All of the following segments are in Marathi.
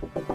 Thank you.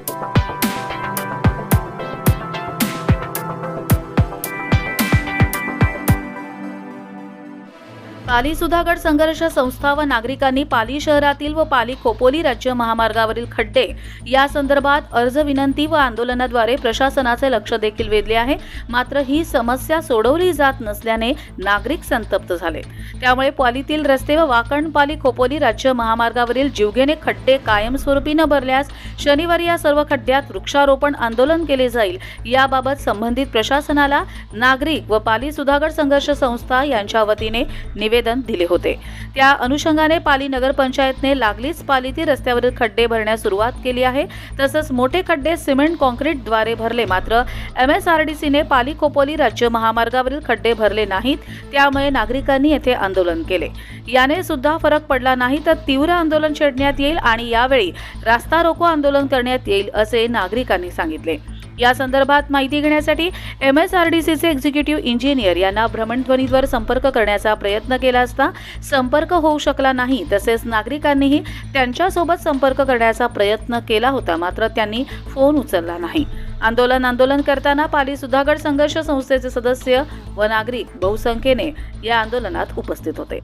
पाली सुधागड संघर्ष संस्था व नागरिकांनी पाली शहरातील व पाली खोपोली राज्य महामार्गावरील खड्डे या संदर्भात अर्ज विनंती व आंदोलनाद्वारे प्रशासनाचे लक्ष देखील वेधले आहे. मात्र ही समस्या सोडवली जात नसल्याने नागरिक संतप्त झाले. त्यामुळे पालीतील रस्ते व वाकण पाली खोपोली राज्य महामार्गावरील जीवघेणे खड्डे कायमस्वरूपी न भरल्यास शनिवारी या सर्व खड्ड्यात वृक्षारोपण आंदोलन केले जाईल. याबाबत संबंधित प्रशासनाला नागरिक व पाली सुधागड संघर्ष संस्था यांच्या वतीने निवेदन दिले होते. त्या अनुषंगाने पाली नगरपंचायतने लागलीच पालीतील रस्त्यावरील खड्डे भरण्यास सुरुवात केली आहे. तसंच मोठे खड्डे सिमेंट कॉन्क्रीटद्वारे भरले. मात्र एम एस आर डी सीने पाली खोपोली राज्य महामार्गावरील खड्डे भरले नाहीत. त्यामुळे नागरिकांनी येथे आंदोलन केले. याने सुद्धा फरक पडला नाही तर तीव्र आंदोलन छेडण्यात येईल आणि यावेळी रास्ता रोको आंदोलन करण्यात येईल असे नागरिकांनी सांगितले. या संदर्भात माहिती घेण्यासाठी एम एस आर डी सीचे एक्झिक्युटिव्ह इंजिनियर यांना भ्रमणध्वनीवर संपर्क करण्याचा प्रयत्न केला असता संपर्क होऊ शकला नाही तसेच नागरिकांनीही त्यांच्यासोबत संपर्क करण्याचा प्रयत्न केला होता मात्र त्यांनी फोन उचलला नाही. आंदोलन आंदोलन करताना पाली सुधागड संघर्ष संस्थेचे सदस्य व नागरिक बहुसंख्येने या आंदोलनात उपस्थित होते.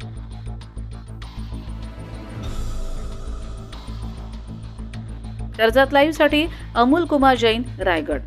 कर्जत लाईव्हसाठी अमोल कुमार जैन रायगड.